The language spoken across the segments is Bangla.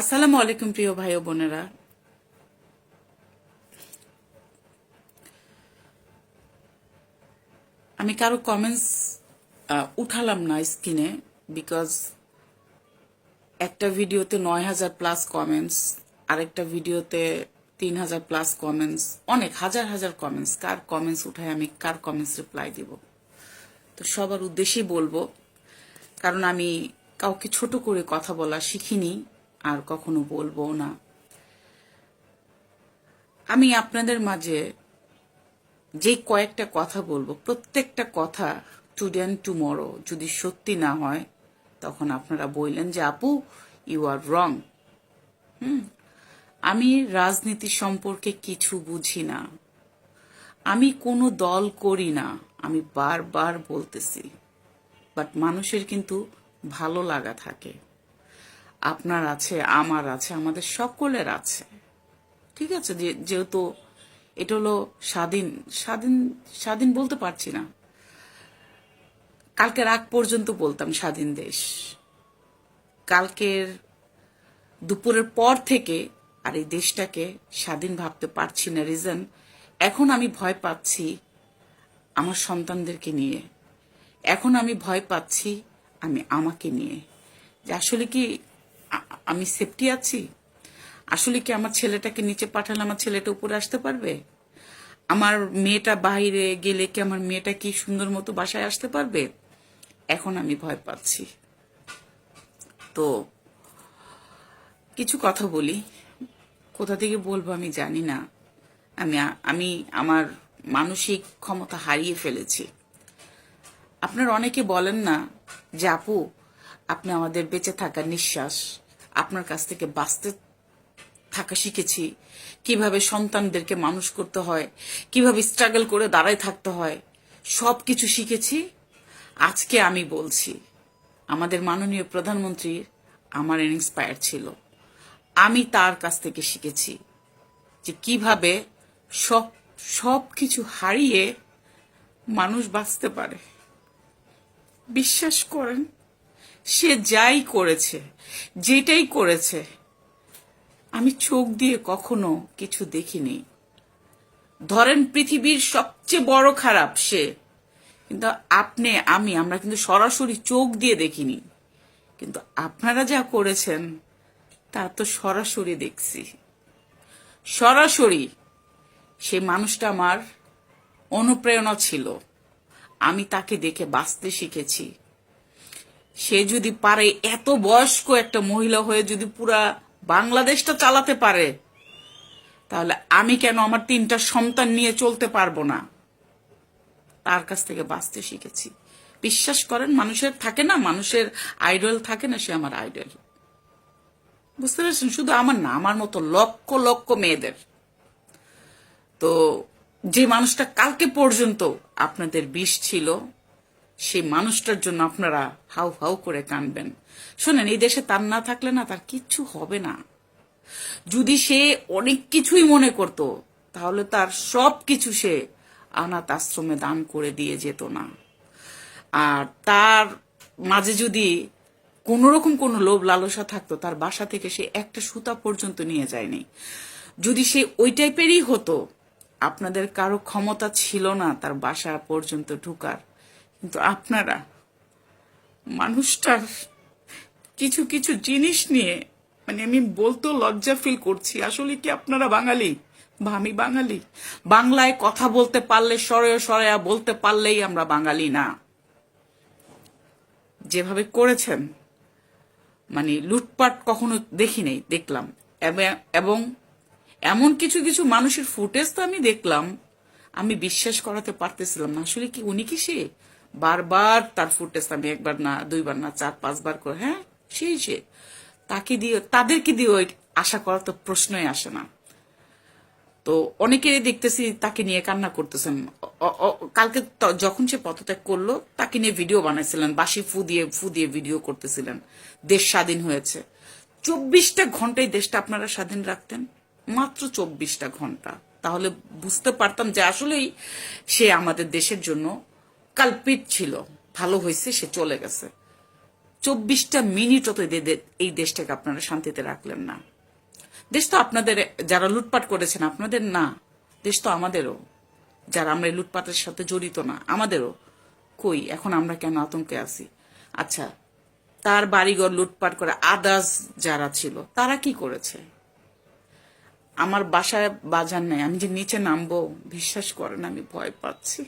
আসসালামু আলাইকুম, প্রিয় ভাই ও বোনেরা। আমি কারও কমেন্টস উঠালাম না স্ক্রিনে বিকজ একটা ভিডিওতে নয় হাজার প্লাস কমেন্টস আরেকটা ভিডিওতে তিন হাজার প্লাস কমেন্টস অনেক, হাজার হাজার কমেন্টস কার কমেন্টস উঠায় আমি, কার কমেন্টস রিপ্লাই দিব? তো সবার উদ্দেশ্যেই বলব, কারণ আমি কাউকে ছোট করে কথা বলা শিখিনি। আর কখনো বলব না। আমি আপনাদের মাঝে যে কয়েকটা কথা বলব, প্রত্যেকটা কথা টুডে অ্যান্ড টুমরো যদি সত্যি না হয়, তখন আপনারা বললেন যে, আপু ইউ আর রং হুম? আমি রাজনীতি সম্পর্কে কিছু বুঝি না। আমি কোনো দল করি না, আমি বারবার বলতেছি। বাট মানুষের কিন্তু ভালো লাগা থাকে। আপনার আছে, আমার আছে, আমাদের সকলের আছে। ঠিক আছে? যেহেতু এটা হলো স্বাধীন স্বাধীন স্বাধীন বলতে পারছি না। কালকের আগ পর্যন্ত বলতাম স্বাধীন দেশ। কালকের দুপুরের পর থেকে আর এই দেশটাকে স্বাধীন ভাবতে পারছি না রিজন এখন আমি ভয় পাচ্ছি আমার সন্তানদেরকে নিয়ে। এখন আমি ভয় পাচ্ছি আমি আমাকে নিয়ে। যে আসলে কি আমি সেফটি আছি? আসলে কি আমার ছেলেটাকে নিচে পাঠালে আমার ছেলেটা উপরে আসতে পারবে? আমার মেয়েটা বাইরে গেলে কি আমার মেয়েটা কি সুন্দর মতো বাসায় আসতে পারবে? এখন আমি ভয় পাচ্ছি। তো কিছু কথা বলি। কোথা থেকে বলব আমি জানি না। আমি আমি আমার মানসিক ক্ষমতা হারিয়ে ফেলেছি। আপনার অনেকে বলেন না যে, আপু, আপনি আমাদের বেঁচে থাকার নিঃশ্বাস। আপনার কাছ থেকে বাঁচতে থাকা শিখেছি। কীভাবে সন্তানদেরকে মানুষ করতে হয়, কীভাবে স্ট্রাগল করে দাঁড়ায় থাকতে হয় সব কিছু শিখেছি। আজকে আমি বলছি, আমাদের মাননীয় প্রধানমন্ত্রী আমার ইন্সপায়ার ছিল। আমি তার কাছ থেকে শিখেছি যে কীভাবে সব সব কিছু হারিয়ে মানুষ বাঁচতে পারে। বিশ্বাস করেন সে যাই করেছে, যেটাই করেছে, আমি চোখ দিয়ে কখনো কিছু দেখিনি। ধরেন পৃথিবীর সবচেয়ে বড় খারাপ সে, কিন্তু আপনি, আমি, আমরা কিন্তু সরাসরি চোখ দিয়ে দেখিনি। কিন্তু আপনারা যা করেছেন, তা তো সরাসরি দেখছি। সরাসরি সে মানুষটা আমার অনুপ্রেরণা ছিল। আমি তাকে দেখে বাঁচতে শিখেছি। সে যদি পারে, এত বয়স্ক একটা মহিলা হয়ে যদি পুরা বাংলাদেশটা চালাতে পারে, তাহলে আমি কেন আমার তিনটা সন্তান নিয়ে চলতে পারব না? তার কাছ থেকে বাঁচতে শিখেছি। বিশ্বাস করেন, মানুষের থাকে না, মানুষের আইডল থাকে না, সে আমার আইডল বুঝতে পারছেন? শুধু আমার না, আমার মতো লক্ষ লক্ষ মেয়েদের। তো যে মানুষটা কালকে পর্যন্ত আপনাদের বিষ ছিল সেই মানুষটার জন্য আপনারা হাউ হাউ করে কানবেন। শোনেন, এই দেশে তার না থাকলে না তার কিচ্ছু হবে না। যদি সে অনেক কিছুই মনে করত, তাহলে তার সব কিছু সে অনাথ আশ্রমে দান করে দিয়ে যেত না। আর তার মাঝে যদি কোনো রকম কোনো লোভ লালসা থাকতো, তার বাসা থেকে সে একটা সুতা পর্যন্ত নিয়ে যায়নি। যদি সে ওই টাইপেরই হতো, আপনাদের কারও ক্ষমতা ছিল না তার বাসা পর্যন্ত ঢুকার। কিন্তু আপনারা, মানুষটার কিছু কিছু জিনিস নিয়ে মানে আমি বলতেও লজ্জা ফিল করছি। আসলে কি আপনারা বাঙালি? বা আমি বাঙালি? বাংলায় কথা বলতে পারলে সরে সরে বলতে পারলেই আমরা বাঙালি না। যেভাবে করেছেন মানে লুটপাট কখনো দেখি নাই, দেখলাম। এবং এমন কিছু কিছু মানুষের ফুটেজ তো আমি দেখলাম। আমি বিশ্বাস করাতে পারতেছিলাম না। আসলে কি উনি কি সে? বারবার তার ফুটেজ আমি একবার না, দুইবার না, চার, পাঁচবার করে হ্যাঁ? সেই সে। তাকে দিয়ে, তাদেরকে দিয়ে ওই আশা করার তো প্রশ্নই আসে না। তো অনেকেরই দেখতেছি তাকে নিয়ে কান্না করতেছেন। কালকে যখন সে পদত্যাগ করল, তাকে নিয়ে ভিডিও বানাইছিলেন বাসি ফু দিয়ে ফু দিয়ে ভিডিও করতেছিলেন। দেশ স্বাধীন হয়েছে। চব্বিশটা ঘন্টায় দেশটা আপনারা স্বাধীন রাখতেন? মাত্র চব্বিশটা ঘণ্টা। তাহলে বুঝতে পারতাম যে আসলেই সে আমাদের দেশের জন্য কালপিট ছিল। ভালো হয়েছে, সে চলে গেছে। চব্বিশটা মিনিটও তো এই দেশটাকে আপনারা শান্তিতে রাখলেন না। দেশ তো আপনাদের, যারা লুটপাট করেছেন আপনাদের না, দেশ তো আমাদেরও। যারা আমরা লুটপাটের সাথে জড়িত না, আমাদেরও। কই, এখন আমরা কেন আতঙ্কে আছি? আচ্ছা তার বাড়িঘর লুটপাট করে আদার্স যারা ছিল, তারা কি করেছে? আমার বাসায় বাজার নেই, আমি যে নিচে নামবো, বিশ্বাস করেন, আমি ভয় পাচ্ছি।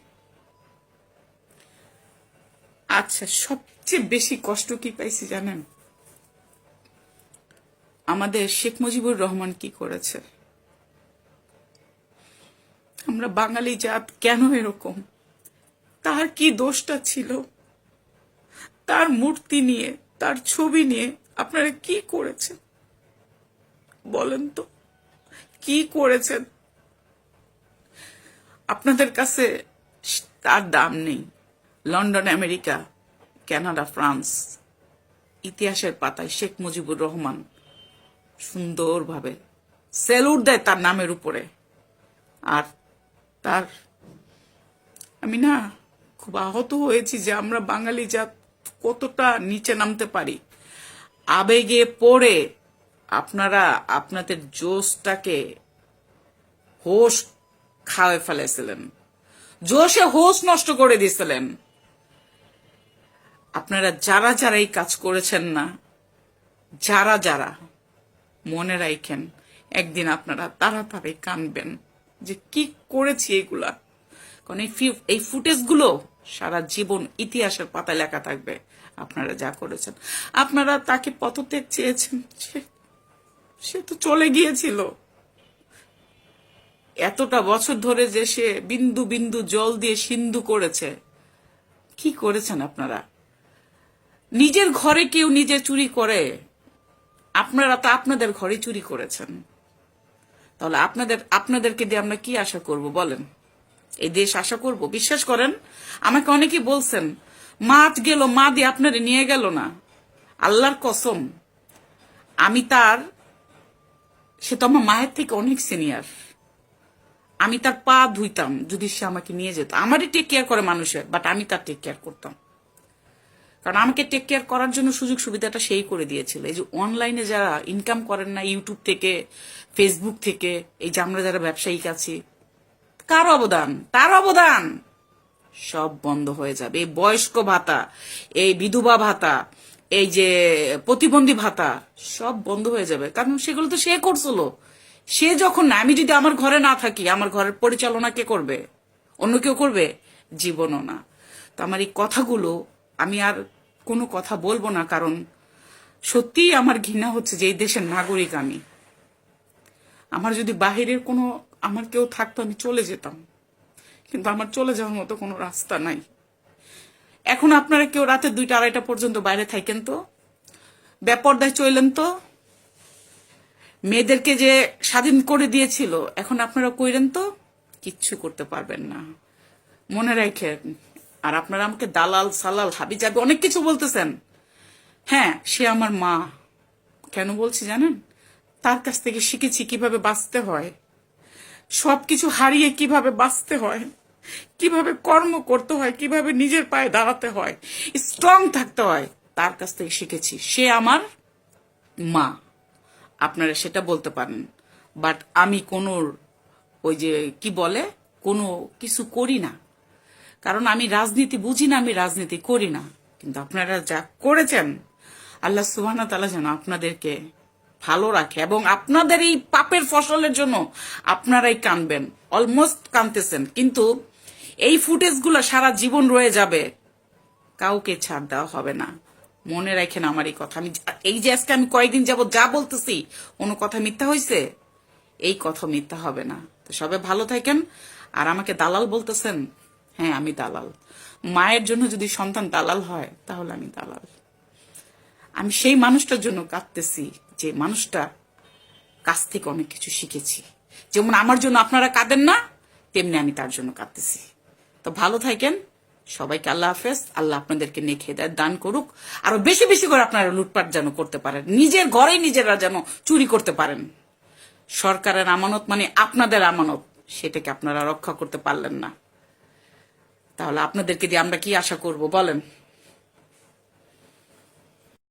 আচ্ছা সবচেয়ে বেশি কষ্ট কি পাইছি জানেন? আমাদের শেখ মুজিবুর রহমান কি করেছে? আমরা বাঙালি জাত কেন এরকম? তার কি দোষটা ছিল? তার মূর্তি নিয়ে, তার ছবি নিয়ে আপনারা কি করেছেন? বলেন তো, কি করেছেন? আপনাদের কাছে তার দাম নেই। লন্ডন, আমেরিকা, কানাডা, ফ্রান্স, ইতিহাসের পাতায় শেখ মুজিবুর রহমান সুন্দরভাবে সেলুট দেয় তার নামের উপরে। আর তার, আমি না খুব আহত হয়েছি যে আমরা বাঙালি জাত কতটা নিচে নামতে পারি। আবেগে পড়ে আপনারা আপনাদের জোশটাকে হোশ খাওয়ে ফেলেছিলেন। জোশে হোশ নষ্ট করে দিয়েছিলেন আপনারা যারা যারা এই কাজ করেছেন না, যারা যারা মনে রাখেন একদিন আপনারা তাড়াতাড়ি কানবেন যে কি করেছি এগুলা। কারণ এই ফুটেজগুলো সারা জীবন ইতিহাসের পাতায় লেখা থাকবে, আপনারা যা করেছেন। আপনারা তাকে পথত্যাগ চেয়েছেন সে তো চলে গিয়েছিল। এতটা বছর ধরে যে সে বিন্দু বিন্দু জল দিয়ে সিন্ধু করেছে। কি করেছেন আপনারা? নিজের ঘরে কেউ নিজে চুরি করে, আপনারা তো আপনাদের ঘরে চুরি করেছেন। তাহলে আপনাদের, আপনাদেরকে দিয়ে আমরা কি আশা করব বলেন? এই দেশ আশা করব? বিশ্বাস করেন? আমাকে অনেকেই বলছেন, মাছ গেল, মা দিয়ে আপনারে নিয়ে গেল না। আল্লাহর কসম, আমি তার, সে তো আমার মায়ের থেকে অনেক সিনিয়র। আমি তার পা ধুইতাম যদি সে আমাকে নিয়ে যেত। আমারই টেক কেয়ার করে মানুষের বাট আমি তার টেক কেয়ার করতাম। কারণ আমাকে টেক কেয়ার করার জন্য সুযোগ সুবিধাটা সেই করে দিয়েছিল। এই যে অনলাইনে যারা ইনকাম করেন না ইউটিউব থেকে ফেসবুক থেকে, এই যে আমরা যারা ব্যবসায়িক আছি, কার অবদান, তার অবদান সব বন্ধ হয়ে যাবে। এই বয়স্ক ভাতা, এই বিধবা ভাতা, এই যে প্রতিবন্ধী ভাতা সব বন্ধ হয়ে যাবে। কারণ সেগুলো তো সে করছিল। সে যখন না, আমি যদি আমার ঘরে না থাকি, আমার ঘরের পরিচালনা কে করবে? অন্য কেউ করবে? জীবনও না। তো আমার এই কথাগুলো আমি আর কোনো কথা বলব না, কারণ সত্যিই আমার ঘৃণা হচ্ছে যে এই দেশের নাগরিক আমি। আমার যদি বাহিরের কোনো, আমার কেউ থাকতো, আমি চলে যেতাম। কিন্তু আমার চলে যাওয়ার মতো কোনো রাস্তা নাই। এখন আপনারা কেউ রাতে দুইটা, আড়াইটা পর্যন্ত বাইরে থাকেন তো? ব্যাপারদায় চললেন তো? মেয়েদেরকে যে স্বাধীন করে দিয়েছিল, এখন আপনারা কইলেন তো? কিচ্ছু করতে পারবেন না। মনে রাখেন আর আপনারা আমাকে দালাল, সালাল, হাবি যাবে অনেক কিছু বলতেছেন। হ্যাঁ সে আমার মা। কেন বলছি জানেন? তার কাছ থেকে শিখেছি কীভাবে বাঁচতে হয়। সবকিছু হারিয়ে কীভাবে বাঁচতে হয়। কীভাবে কর্ম করতে হয়, কীভাবে নিজের পায়ে দাঁড়াতে হয় স্ট্রং থাকতে হয়, তার কাছ থেকে শিখেছি। সে আমার মা। আপনারা সেটা বলতে পারেন। বাট আমি কোনো ওই যে, কি বলে? কোনো কিছু করি না। কারণ আমি রাজনীতি বুঝি না, আমি রাজনীতি করি না। কিন্তু আপনারা যা করেছেন, আল্লাহ সুবাহ তালা যেন আপনাদেরকে ভালো রাখে এবং আপনাদের এই পাপের ফসলের জন্য আপনারাই কানবেন, অলমোস্ট কানতেছেন। কিন্তু এই ফুটেজগুলো সারা জীবন রয়ে যাবে, কাউকে ছাড় দেওয়া হবে না। মনে রাখেন আমার এই কথা। আমি এই যে আজকে আমি কয়েকদিন যাব যা বলতেছি, কোনো কথা মিথ্যা হয়েছে এই কথা মিথ্যা হবে না। তো সবাই ভালো থাকেন। আর আমাকে দালাল বলতেছেন হ্যাঁ আমি দালাল। মায়ের জন্য যদি সন্তান দালাল হয়, তাহলে আমি দালাল। আমি সেই মানুষটার জন্য কাঁদতেছি যে মানুষটা কাছ থেকে অনেক কিছু শিখেছি। যেমন আমার জন্য আপনারা কাঁদেন না, তেমনি আমি তার জন্য কাঁদতেছি। তো ভালো থাকেন, সবাইকে আল্লাহ হাফেজ। আল্লাহ আপনাদেরকে নিয়ে দেয় দান করুক। আরও বেশি বেশি করে আপনারা লুটপাট যেন করতে পারেন। নিজের ঘরে নিজেরা যেন চুরি করতে পারেন। সরকারের আমানত মানে আপনাদের আমানত, সেটাকে আপনারা রক্ষা করতে পারলেন না। তাহলে আপনাদেরকে দিয়ে আমরা কি আশা করব? বলেন।